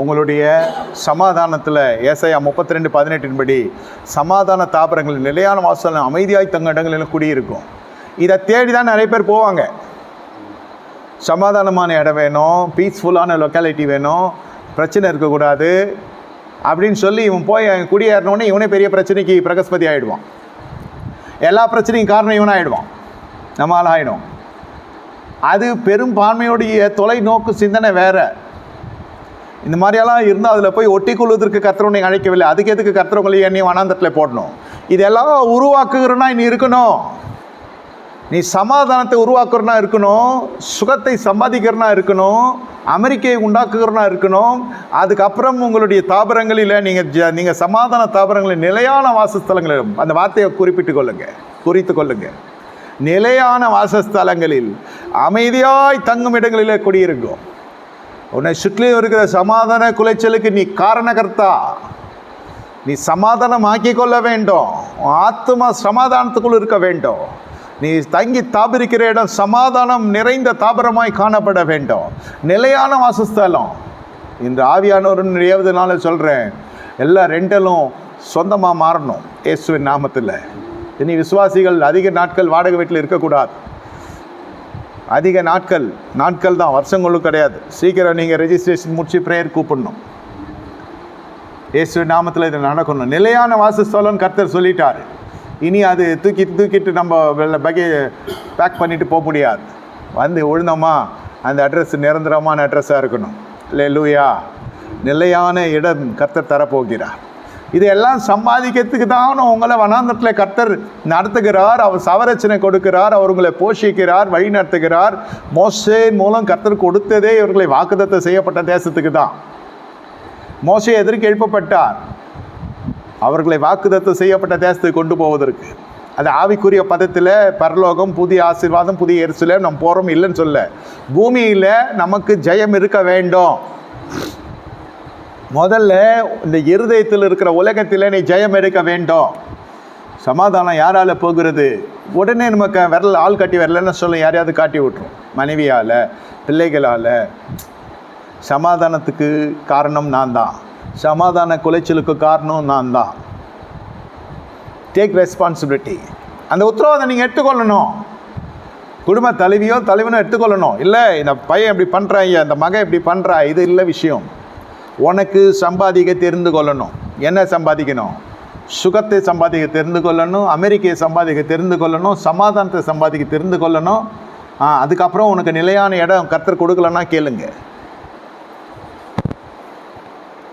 உங்களுடைய சமாதானத்தில் ஏசையா முப்பத்தி ரெண்டு பதினெட்டின்படி சமாதான தாபரங்கள் நிலையான வாசல் அமைதியாய் தங்க இடங்களில் குடியிருக்கும். இதை தேடி தான் நிறைய பேர் போவாங்க. சமாதானமான இடம் வேணும் பீஸ்ஃபுல்லான லொக்காலிட்டி வேணும் பிரச்சனை இருக்கக்கூடாது அப்படின்னு சொல்லி இவன் போய் அவன் குடியேறினோடனே இவனே பெரிய பிரச்சனைக்கு பிரகஸ்பதி ஆகிடுவான் எல்லா பிரச்சனையும் காரணம் இவன் ஆகிடுவான் நம்மளால் ஆகிடும் அது பெரும்பான்மையுடைய தொலைநோக்கு சிந்தனை வேறு. இந்த மாதிரியெல்லாம் இருந்தால் அதில் போய் ஒட்டி கொள்வதற்கு கர்த்தரவனை அழைக்கவில்லை. அதுக்கு எதுக்கு கர்த்தரவங்களை என்னையும் வனாந்தத்தில் போடணும்? இதெல்லாம் உருவாக்குகிறனா நீ இருக்கணும். நீ சமாதானத்தை உருவாக்குறனா இருக்கணும். சுகத்தை சம்பாதிக்கிறனா இருக்கணும். அமெரிக்கையை உண்டாக்குகிறனா இருக்கணும். அதுக்கப்புறம் உங்களுடைய தாபரங்களில் நீங்கள் ஜ நீங்கள் சமாதான தாபரங்களில் நிலையான வாசஸ்தலங்களில் அந்த வார்த்தையை குறிப்பிட்டு கொள்ளுங்கள் குறித்து கொள்ளுங்கள் நிலையான வாசஸ்தலங்களில் அமைதியாய் தங்கும் இடங்களிலே குடியிருக்கும். உன்னை சுற்றிலும் இருக்கிற சமாதான குலைச்சலுக்கு நீ காரணகர்த்தா. நீ சமாதானம் ஆக்கிக்கொள்ள வேண்டும். உன் ஆத்மா சமாதானத்துக்குள் இருக்க வேண்டும். நீ தங்கி தாபரிக்கிற இடம் சமாதானம் நிறைந்த தாபரமாய் காணப்பட வேண்டும். நிலையான வாசஸ்தலம். இன்று ஆவியானவரின் ஏவதுனால சொல்கிறேன் எல்லா ரெண்டலும் சொந்தமாக மாறணும். இயேசுவின் நாமத்தில். இனி விசுவாசிகள் அதிக நாட்கள் வாடகை வீட்டில் இருக்கக்கூடாது. அதிக நாட்கள் நாட்கள் தான் வருஷங்களும் கிடையாது. சீக்கிரம் நீங்கள் ரெஜிஸ்ட்ரேஷன் முடிச்சு ப்ரேயர் கூப்பிடணும். இயேசு நாமத்தில் இது நடக்கணும். நிலையான வாசஸ்தலம் கர்த்தர் சொல்லிட்டார். இனி அது தூக்கி தூக்கிட்டு நம்ம பகை பேக் பண்ணிட்டு போக முடியாது. வந்து விழுந்தோமா அந்த அட்ரஸ் நிரந்தரமான அட்ரஸாக இருக்கணும். இல்லை லூயா நிலையான இடம் கர்த்தர் தரப்போகிறார். இதையெல்லாம் சம்பாதிக்கிறதுக்கு தான் உங்களை வனாந்தத்தில் கர்த்தர் நடத்துகிறார். அவர் சவரச்சனை கொடுக்கிறார். அவர் உங்களை போஷிக்கிறார் வழி நடத்துகிறார். மோசே மூலம் கர்த்தர் கொடுத்ததே இவர்களை வாக்குத்தத்தம் செய்யப்பட்ட தேசத்துக்கு தான். மோசை எதிர்க்கு எழுப்பப்பட்டார்? அவர்களை வாக்குதத்தம் செய்யப்பட்ட தேசத்துக்கு கொண்டு போவதற்கு. அது ஆவிக்குரிய பதத்தில் பரலோகம் புதிய ஆசீர்வாதம் புதிய எரிசல நம்ம போகிறோம் இல்லைன்னு சொல்ல. பூமியில் நமக்கு ஜெயம் இருக்க வேண்டும். முதல்ல இந்த இருதயத்தில் இருக்கிற உலகத்தில் நீ ஜெயம் எடுக்க வேண்டும். சமாதானம் யாரால் போகிறது? உடனே நமக்கு விரல் ஆள் கட்டி வரலன்னு சொல்ல யாரையாவது காட்டி விட்டுரும். மனைவியால் பிள்ளைகளால். சமாதானத்துக்கு காரணம் நான் தான். சமாதான குலைச்சலுக்கு காரணம் நான் தான். டேக் ரெஸ்பான்சிபிலிட்டி அந்த உத்தரவாதம் நீங்கள் எடுத்துக்கொள்ளணும். குடும்ப தலைவியோ தலைவனோ எடுத்துக்கொள்ளணும். இல்லை இந்த பையன் இப்படி பண்ணுறான் இந்த மகன் இப்படி பண்ணுறா இது இல்லை விஷயம். உனக்கு சம்பாதிக்க தெரிந்து கொள்ளணும். என்ன சம்பாதிக்கணும்? சுகத்தை சம்பாதிக்க தெரிந்து கொள்ளணும் அமெரிக்கையை சம்பாதிக்க தெரிந்து கொள்ளணும் சமாதானத்தை சம்பாதிக்க தெரிந்து கொள்ளணும். அதுக்கப்புறம் உனக்கு நிலையான இடம் கத்தர் கொடுக்கலன்னா கேளுங்கள்